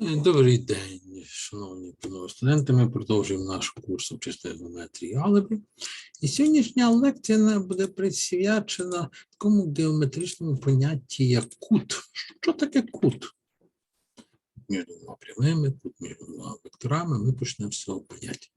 Е, Добрий день, шановні панове студенти. Ми продовжуємо наш курс обчисної геометрії алгебри. І сьогоднішня лекція буде присвячена такому геометричному понятті, як кут. Що таке кут? Між двома прямими, кут між двома векторами. Ми почнемо з цього поняття.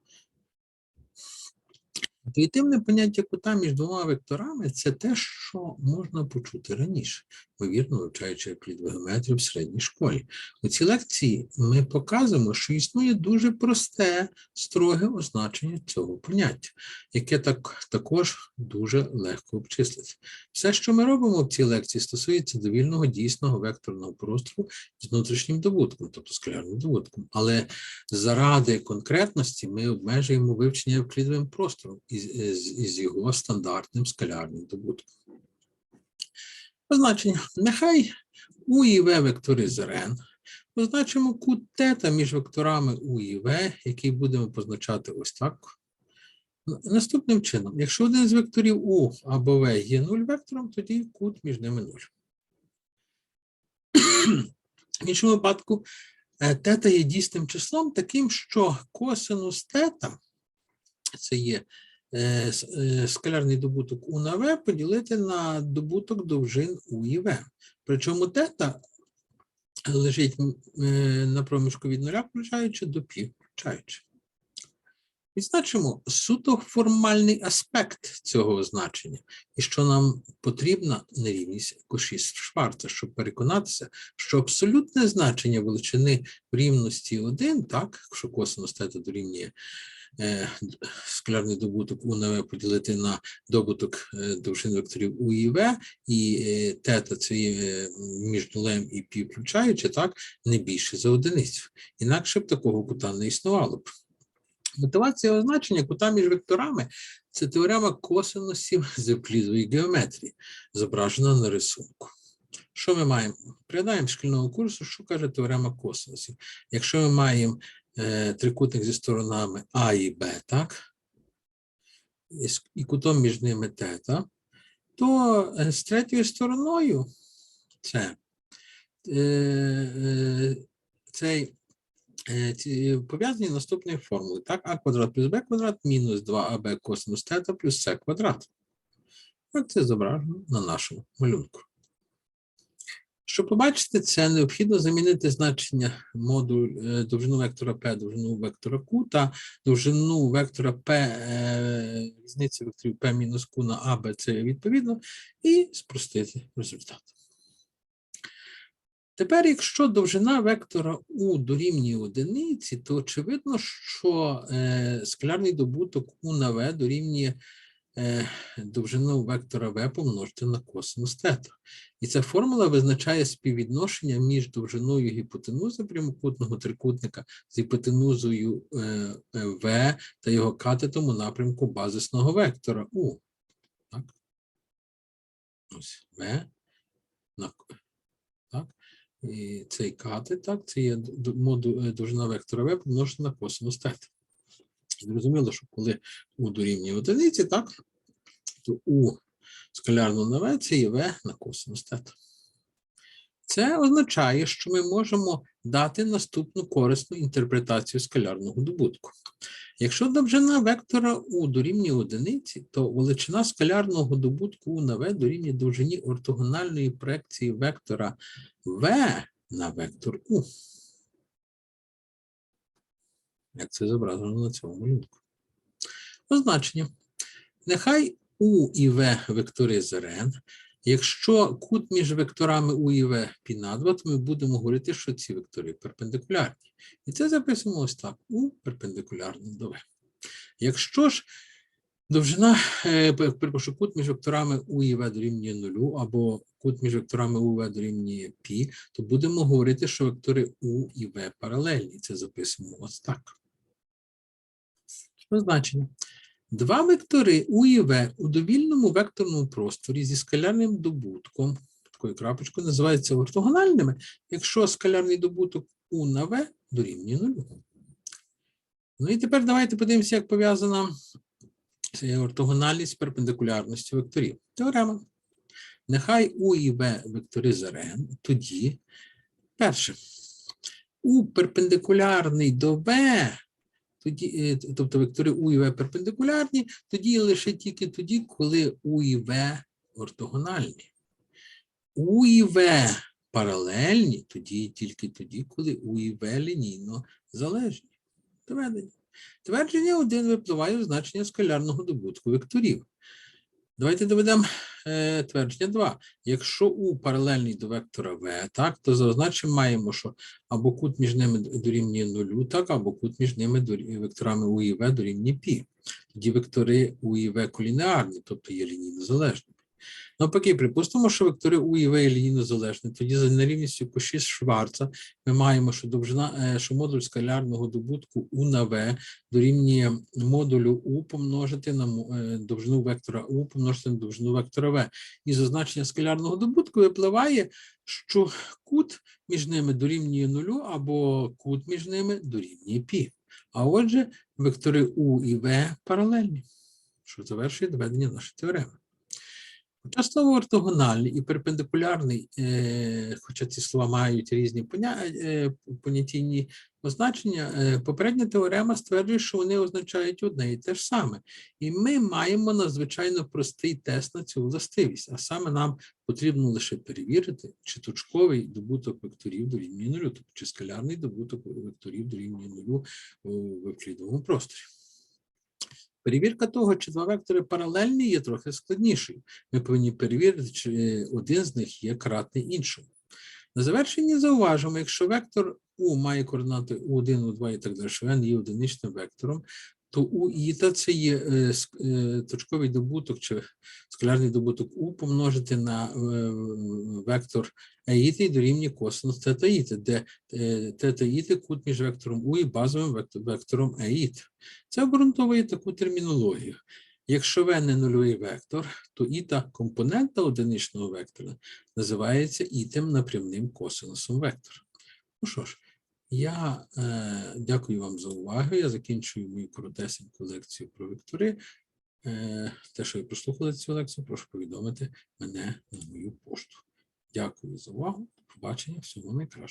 Інтуїтивне поняття кута між двома векторами це те, що можна почути раніше, ймовірно, вивчаючи геометрію в середній школі. У цій лекції ми показуємо, що існує дуже просте, строге означення цього поняття, яке так, також дуже легко обчислити. Все, що ми робимо в цій лекції, стосується довільного дійсного векторного простору з внутрішнім добутком, тобто скалярним добутком. Але заради конкретності ми обмежуємо вивчення евклідовим простором із, із, його стандартним скалярним добутком. Позначення. Нехай у і В вектори з РН. Позначимо кут тета між векторами У і В, який будемо позначати ось так. Наступним чином, якщо один з векторів У або В є 0 вектором, тоді кут між ними 0. В іншому випадку е, тета є дійсним числом, таким, що косинус тета це є скалярний добуток У на В поділити на добуток довжин У і В. Причому тета лежить е, на проміжку від нуля, включаючи до пі, включаючи. Відзначимо суто формальний аспект цього значення, і що нам потрібна нерівність коші Шварца, щоб переконатися, що абсолютне значення величини в рівності 1, так, якщо косинус тета дорівнює е, скалярний добуток У на В поділити на добуток е, довжин векторів У і В, і е, тета це є е, між нулем і пі включаючи, так, не більше за одиницю. Інакше б такого кута не існувало б. Мотивація означення кута між векторами це теорема косинусів з евклідової геометрії, зображена на рисунку. Що ми маємо? Пригадаємо шкільного курсу, що каже теорема косинусів. Якщо ми маємо е, трикутник зі сторонами А і Б, так? І, кутом між ними тета, то е, з третьою стороною це е, е, цей е, пов'язані наступною формулою. Так, а квадрат плюс б квадрат мінус 2аб косинус тета плюс с квадрат. Це зображено на нашому малюнку. Щоб побачити це, необхідно замінити значення модуль е, довжину вектора P, довжину вектора Q та довжину вектора P, е, різниці векторів P мінус Q на А, Б, С відповідно, і спростити результат. Тепер, якщо довжина вектора У дорівнює одиниці, то очевидно, що е, скалярний добуток У на В дорівнює довжину вектора В помножити на косинус тета. І ця формула визначає співвідношення між довжиною гіпотенузи прямокутного трикутника з гіпотенузою е, е, В та його катетом у напрямку базисного вектора У. Так? Ось В так? І цей катет, так, це є е, довжина вектора В помножена на косинус тета. Зрозуміло, що коли У дорівнює одиниці, так, то У скалярно на В це є В на косинус тета. Це означає, що ми можемо дати наступну корисну інтерпретацію скалярного добутку. Якщо довжина вектора У дорівнює одиниці, то величина скалярного добутку У на В дорівнює довжині ортогональної проекції вектора В на вектор У. Як це зображено на цьому малюнку. Означення. Нехай У і В вектори з РН. Якщо кут між векторами У і В пі на 2, то ми будемо говорити, що ці вектори перпендикулярні. І це записуємо ось так: У перпендикулярно до В. Якщо ж довжина, е, перепрошую, кут між векторами У і В дорівнює нулю, або кут між векторами У і В дорівнює пі, то будемо говорити, що вектори У і В паралельні. Це записуємо ось так. Значення? Два вектори У і В у довільному векторному просторі зі скалярним добутком, такою крапочкою, називаються ортогональними, якщо скалярний добуток У на В дорівнює нулю. Ну і тепер давайте подивимося, як пов'язана ортогональність з перпендикулярністю векторів. Теорема. Нехай У і В вектори з РН, тоді перше. у перпендикулярний до В, тоді, е, тобто вектори У і В перпендикулярні, тоді лише тільки тоді, коли У і В ортогональні. У і В паралельні, тоді тільки тоді, коли У і В лінійно залежні. Доведення. Твердження 1 випливає у значення скалярного добутку векторів. Давайте доведемо е, твердження 2. Якщо У паралельний до вектора В, так, то за означенням маємо, що або кут між ними дорівнює нулю, так, або кут між ними дорівнює, векторами У і В дорівнює π. Тоді вектори У і В колінеарні, тобто є лінійно залежними. Навпаки, припустимо, що вектори У і В є лінійно залежні. Тоді за нерівністю коші Шварца ми маємо, що довжина, е, що модуль скалярного добутку У на В дорівнює модулю У помножити на е, довжину вектора У помножити на довжину вектора В. І за значення скалярного добутку випливає, що кут між ними дорівнює нулю або кут між ними дорівнює π. А отже, вектори У і В паралельні, що завершує доведення нашої теореми. Хоча слово ортогональний і перпендикулярний, е, хоча ці слова мають різні е, понятійні означення, е, попередня теорема стверджує, що вони означають одне і те ж саме. І ми маємо надзвичайно простий тест на цю властивість, а саме нам потрібно лише перевірити, чи точковий добуток векторів дорівнює нулю, тобто чи скалярний добуток векторів дорівнює нулю у евклідовому просторі. Перевірка того, чи два вектори паралельні, є трохи складнішою. Ми повинні перевірити, чи один з них є кратний іншому. На завершенні зауважимо, якщо вектор У має координати У1, У2 і так далі, що n є одиничним вектором, то У іта це є е, е, точковий добуток чи скалярний добуток У помножити на е, вектор аїти і дорівнює косинус тета іти, де тета іти кут між вектором У і базовим вектором аїт. Це обґрунтовує таку термінологію. Якщо v не нульовий вектор, то іта компонента одиничного вектора називається ітем напрямним косинусом вектора. Ну що ж, я е, дякую вам за увагу. Я закінчую мою коротесеньку лекцію про вектори. Е, те, що ви прослухали цю лекцію, прошу повідомити мене на мою пошту. Дякую за увагу. До побачення. Всього найкращого.